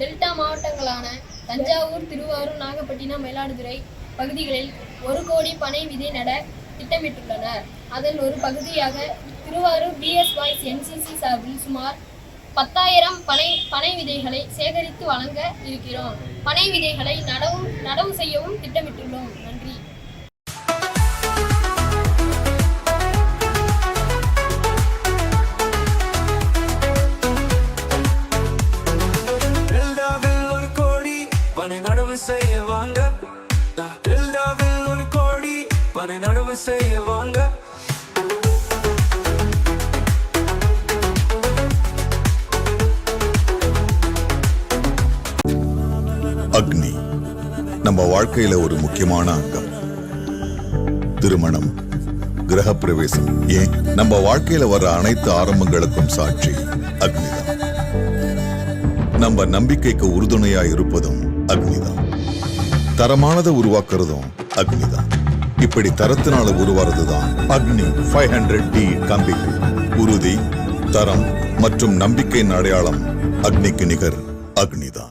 Delta மாவட்டங்களான தஞ்சாவூர் திருவாரூர் நாகப்பட்டினம் மயிலாடுதுறை பகுதிகளில் ஒரு கோடி பனை விதை நட திட்டமிட்டுள்ளனர். அதன் ஒரு பகுதியாக திருவாரூர் பிஎஸ் என்சிசி சார்பில் சுமார் பத்தாயிரம் பனை பனை விதைகளை சேகரித்து வழங்க இருக்கிறோம். பனை விதைகளை நடவும் நடவு செய்யவும் திட்டமிட்டுள்ளோம். நன்றி. செய்ய வாங்க. ஒரு கோடி பனை நடவு செய்ய வாங்க. அக்னி நம்ம வாழ்க்கையில ஒரு முக்கியமான அங்கம். திருமணம் கிரகப்பிரவேசம். ஏன்? நம்ம வாழ்க்கையில வர அனைத்து ஆரம்பங்களுக்கும் சாட்சி அக்னிதான். நம்ம நம்பிக்கைக்கு உறுதுணையா இருப்பதும் அக்னிதான். தரமானதை உருவாக்குறதும் அக்னிதான். இப்படி தரத்தினால உருவாறதுதான் அக்னி ஃபைவ் ஹண்ட்ரட் டி கம்பிகள். உறுதி தரம் மற்றும் நம்பிக்கையின் அடையாளம் அக்னிக்கு நிகர் அக்னிதான்.